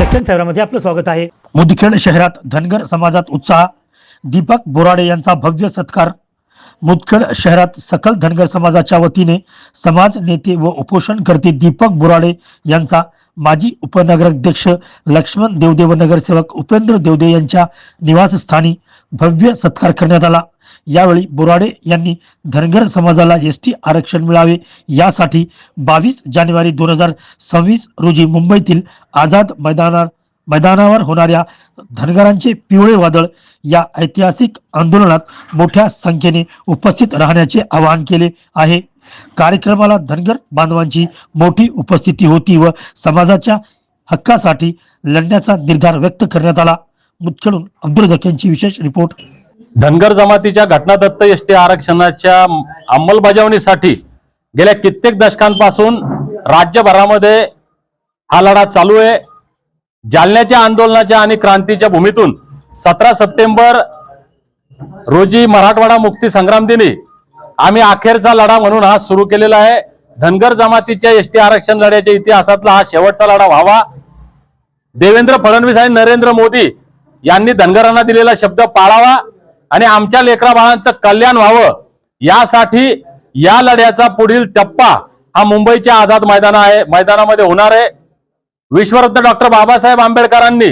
दक्षिण शहरामध्ये आपलं स्वागत आहे. मुदखेड शहरात धनगर समाजात उत्साह दीपक बोराडे यांचा भव्य सत्कार मुदखेड शहरात सकल धनगर समाजाच्या वतीने समाज नेते व उपोषणकर्ते दीपक बोराडे यांचा माजी उपनगराध्यक्ष लक्ष्मण देवदे व नगरसेवक उपेंद्र देवदे यांच्या निवासस्थानी भव्य सत्कार करण्यात आला. यावेळी बोराडे यांनी धनगर समाजाला एस टी आरक्षण मिळावे यासाठी बावीस जानेवारी दोन हजार सव्वीस रोजी मुंबईतील आझाद मैदानावर मैदानावर होणाऱ्या धनगरांचे पिवळे वादळ या ऐतिहासिक आंदोलनात मोठ्या संख्येने उपस्थित राहण्याचे आवाहन केले आहे. कार्यक्रमाला धनगर बांधवांची मोठी उपस्थिती होती व समाजाच्या हक्कासाठी लढण्याचा निर्धार व्यक्त करण्यात आला. मुतखेडून अब्दुल दख्यांची विशेष रिपोर्ट धनगर जमातीच्या घटनादत्त एस टी आरक्षणाच्या अंमलबजावणीसाठी गेल्या कित्येक दशकांपासून राज्यभरामध्ये हा लढा चालू आहे. जालन्याच्या आंदोलनाच्या आणि क्रांतीच्या भूमीतून सतरा सप्टेंबर रोजी मराठवाडा मुक्ती संग्राम दिनी आम्ही अखेरचा लढा म्हणून हा सुरू केलेला आहे. धनगर जमातीच्या एस टी आरक्षण लढ्याच्या इतिहासातला हा शेवटचा लढा व्हावा. देवेंद्र फडणवीस आणि नरेंद्र मोदी यांनी धनगरांना दिलेला शब्द पाळावा. आणि आमच्या लेकरा बाळांचं कल्याण व्हावं यासाठी या लढ्याचा पुढील टप्पा हा मुंबईच्या आझाद मैदान आहे. मैदानामध्ये होणार आहे. विश्वरत्न डॉक्टर बाबासाहेब आंबेडकरांनी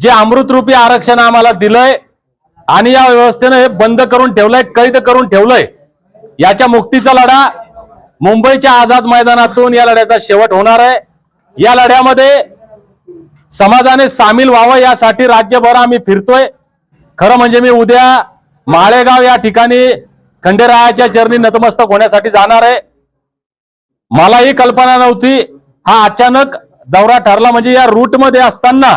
जे अमृतरूपी आरक्षण आम्हाला दिलंय आणि या व्यवस्थेनं हे बंद करून ठेवलंय कैद करून ठेवलंय याच्या मुक्तीचा लढा मुंबईच्या आझाद मैदानातून या लढ्याचा शेवट होणार आहे. या लढ्यामध्ये समाजाने सामील व्हावं यासाठी राज्यभर आम्ही फिरतोय. खरं म्हणजे मी उद्या माळेगाव या ठिकाणी खंडेरायाच्या चरणी नतमस्तक होण्यासाठी जाणार आहे. मला ही कल्पना नव्हती. हा अचानक दौरा ठरला म्हणजे या रूटमध्ये असताना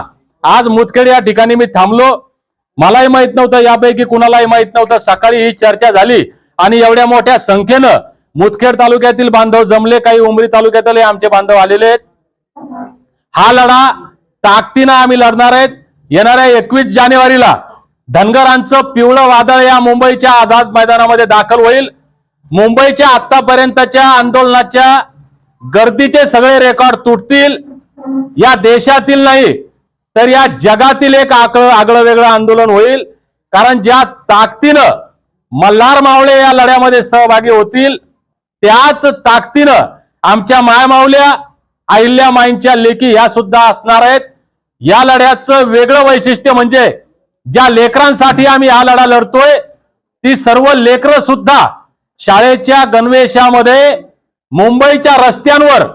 आज मुदखेड या ठिकाणी मी थांबलो. मलाही माहीत नव्हतं यापैकी कुणालाही माहीत नव्हतं. सकाळी ही चर्चा झाली आणि एवढ्या मोठ्या संख्येनं मुदखेड तालुक्यातील बांधव जमले काही उमरी तालुक्यातले आमचे बांधव आलेले आहेत. हा लढा ताकदीनं आम्ही लढणार आहेत. येणाऱ्या एकवीस जानेवारीला धनगरांचं पिवळं वादळ या मुंबईच्या आझाद मैदानामध्ये दाखल होईल. मुंबईच्या आतापर्यंतच्या आंदोलनाच्या गर्दीचे सगळे रेकॉर्ड तुटतील. या देशातील नाही तर या जगातील एक आकळ आगळं वेगळं आंदोलन होईल. कारण ज्या ताकदीनं मल्हार मावळे या लढ्यामध्ये सहभागी होतील त्याच ताकदीनं आमच्या मायमावल्या अहिल्या माईंच्या लेखी ह्या सुद्धा असणार आहेत. या लढ्याचं वेगळं वैशिष्ट्य म्हणजे ज्या लेकरांसाठी आम्ही हा लढा लढतोय ती सर्व लेकरं सुद्धा शाळेच्या गणवेशामध्ये मुंबईच्या रस्त्यांवर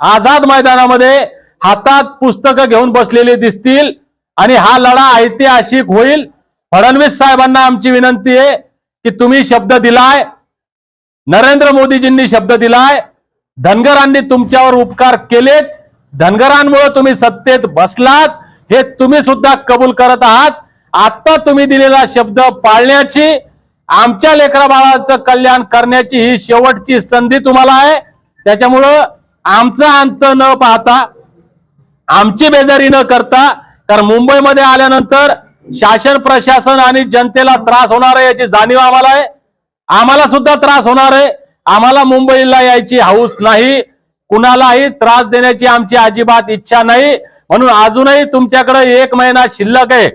आझाद मैदानामध्ये हातात पुस्तकं घेऊन बसलेले दिसतील आणि हा लढा ऐतिहासिक होईल. फडणवीस साहेबांना आमची विनंती आहे की तुम्ही शब्द दिलाय नरेंद्र मोदीजींनी शब्द दिलाय धनगरांनी तुमच्यावर उपकार केलेत धनगरांमुळे तुम्ही सत्तेत बसलात हे तुम्ही सुद्धा कबूल करत आहात. आता तुम्ही दिलेला शब्द पाळण्याची आमच्या लेकरा बाळाचं कल्याण करण्याची ही शेवटची संधी तुम्हाला आहे. त्याच्यामुळं आमचा अंत न पाहता आमची बेजारी न करता कारण मुंबईमध्ये आल्यानंतर शासन प्रशासन आणि जनतेला त्रास होणार आहे याची जाणीव आम्हाला आहे. आम्हाला सुद्धा त्रास होणार आहे. आम्हाला मुंबईला यायची हाऊस नाही. कुणालाही त्रास देण्याची आमची अजिबात इच्छा नाही. म्हणून अजूनही तुमच्याकडे एक महिना शिल्लक आहे.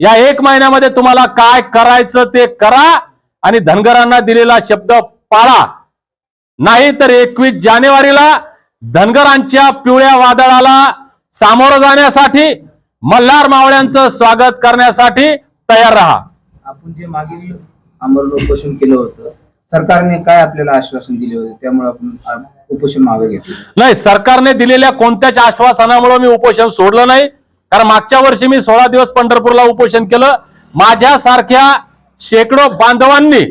या एक महिन्यामध्ये तुम्हाला काय करायचं ते करा आणि धनगरांना दिलेला शब्द पाळा. नाही तर एकवीस जानेवारीला धनगरांच्या पिवळ्या वादळाला सामोरं जाण्यासाठी मल्हार मावळ्यांचं स्वागत करण्यासाठी तयार राहा. आपण जे मागील आमरण उपोषण केलं होतं सरकारने काय आपल्याला आश्वासन दिले होते त्यामुळे आपण उपोषण मागे घेतलं. नाही सरकारने दिलेल्या कोणत्याच आश्वासनामुळे मी उपोषण सोडलं नाही. कारण मागच्या वर्षी मी सोळा दिवस पंढरपूरला उपोषण केलं. माझ्यासारख्या शेकडो बांधवांनी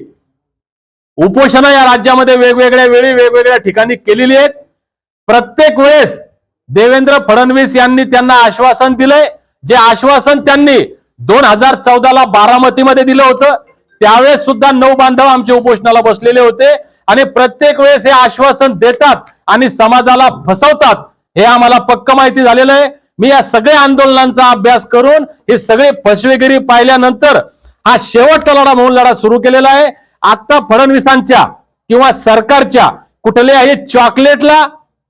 उपोषण या राज्यामध्ये वेगवेगळ्या वेळी वेगवेगळ्या ठिकाणी केलेली आहेत. प्रत्येक वेळेस देवेंद्र फडणवीस यांनी त्यांना आश्वासन दिलंय. जे आश्वासन त्यांनी दोन हजार चौदाला बारामतीमध्ये दिलं होतं. त्यावेळेस सुद्धा नऊ बांधव आमच्या उपोषणाला बसलेले होते. आणि प्रत्येक वेळेस हे आश्वासन देतात आणि समाजाला फसवतात. हे आम्हाला पक्क माहिती झालेलं आहे. मी या सगळ्या आंदोलनांचा अभ्यास करून हे सगळे फसवेगिरी पाहिल्यानंतर हा शेवटचा लढा म्हणून लढा सुरू केलेला आहे. आता फडणवीसांच्या किंवा सरकारच्या कुठल्याही चॉकलेटला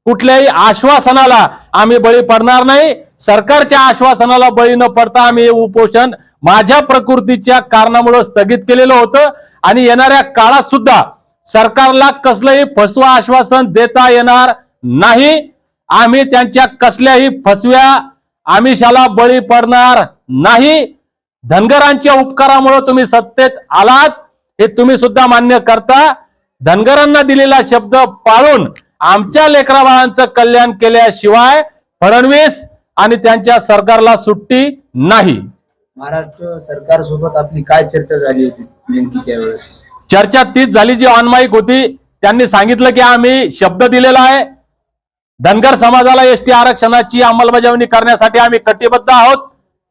कुठल्याही आश्वासनाला आम्ही बळी पडणार नाही. सरकारच्या आश्वासनाला बळी न पडता आम्ही हे उपोषण माझ्या प्रकृतीच्या कारणामुळे स्थगित केलेलं होतं. आणि येणाऱ्या काळात सुद्धा सरकारला कसलंही फसवं आश्वासन देता येणार नाही. आम्ही त्यांच्या कसल्याही फसव्या आमिषाला बळी पडणार नाही. धनगरांच्या उपकारामुळे तुम्ही सत्तेत आलात हे तुम्ही सुद्धा मान्य करता. धनगरांना दिलेला शब्द पाळून आमच्या लेकराबाळांचं कल्याण केल्याशिवाय फडणवीस आणि त्यांच्या सरकारला सुट्टी नाही. महाराष्ट्र सरकार सोबत आपली काय चर्चा झाली होती नेमकी त्यावेळेस? चर्चा तीच झाली जी ऑनमाईक होती. त्यांनी सांगितलं की आम्ही शब्द दिलेला आहे. धनगर समाजाला एसटी आरक्षणाची अंमलबजावणी करण्यासाठी आम्ही कटिबद्ध आहोत.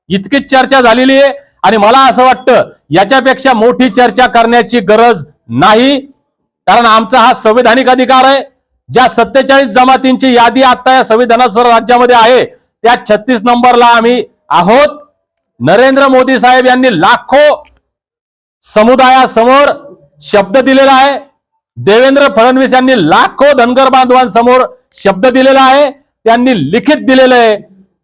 इतकीच चर्चा झालेली आहे आणि मला असं वाटतं याच्यापेक्षा मोठी चर्चा करण्याची गरज नाही. कारण आमचा हा संविधानिक अधिकार आहे. ज्या सत्तेचाळीस जमातींची यादी आता या संविधानासह राज्यामध्ये आहे त्या छत्तीस नंबरला आम्ही आहोत. नरेंद्र मोदी साहेब यांनी लाखो समुदायासमोर शब्द दिलेला आहे. देवेंद्र फडणवीस यांनी लाखो धनगर बांधवांसमोर शब्द दिलेला आहे त्यांनी लिखित दिलेलं आहे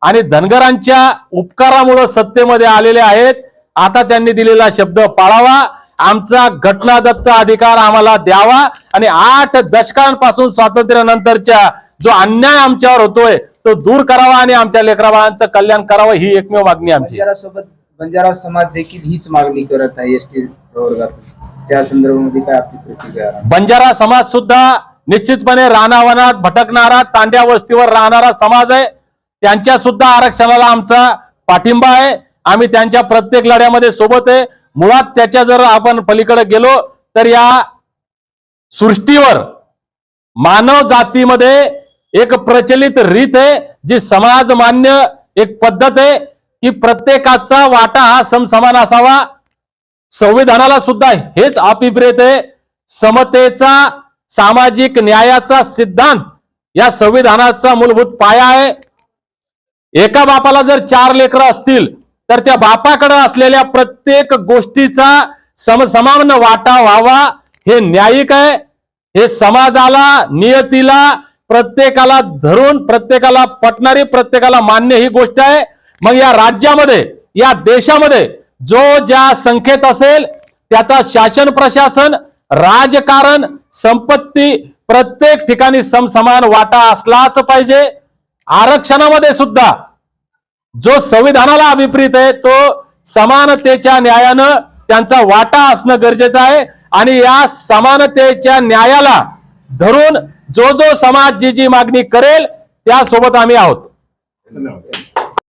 आणि धनगरांच्या उपकारामुळे सत्तेमध्ये आलेले आहेत. आता त्यांनी दिलेला शब्द पाळावा. आमचा घटनादत्त अधिकार आम्हाला द्यावा आणि आठ दशकांपासून स्वातंत्र्यानंतरच्या जो अन्याय आमच्यावर होतोय तो दूर करावा आणि आमच्या लेकराबाळांचं कल्याण करावं ही एकमेव मागणी आमची. बंजारा समाज देखील हीच मागणी करत आहे एस टी त्या संदर्भामध्ये काय आपली प्रतिक्रिया? बंजारा समाज सुद्धा निश्चितपणे रानावनात भटकणारा तांड्या वस्तीवर राहणारा समाज आहे. त्यांच्या सुद्धा आरक्षणाला आमचा पाठिंबा आहे. आम्ही त्यांच्या प्रत्येक लढ्यामध्ये सोबत आहे. मुळात त्याच्या जर आपण पलीकडे गेलो तर या सृष्टीवर मानव जातीमध्ये एक प्रचलित रीत आहे जी समाज मान्य एक पद्धत आहे. की प्रत्येकाचा वाटा हा समसमान असावा. संविधानाला सुद्धा हेच अभिप्रेत आहे. समतेचा सामाजिक न्यायाचा सिद्धांत या संविधानाचा मूलभूत पाया आहे. एका बापाला जर चार लेकरं असतील तर त्या बापाकडे असलेल्या प्रत्येक गोष्टीचा समसमान वाटा व्हावा. हे न्यायिक आहे. हे समाजाला नियतीला प्रत्येकाला धरून प्रत्येकाला पटणारी प्रत्येकाला मान्य ही गोष्ट आहे. मग या राज्यामध्ये या देशामध्ये जो ज्या संख्येत असेल त्याचा शासन प्रशासन राजकारण संपत्ती प्रत्येक ठिकाणी समसमान वाटा असलाच पाहिजे. आरक्षणामध्ये सुद्धा जो संविधानाला अभिप्रीत आहे तो समानतेच्या न्यायानं त्यांचा वाटा असणं गरजेचं आहे आणि या समानतेच्या न्यायाला धरून जो जो समाज जी जी मागणी करेल त्यासोबत आम्ही आहोत. धन्यवाद.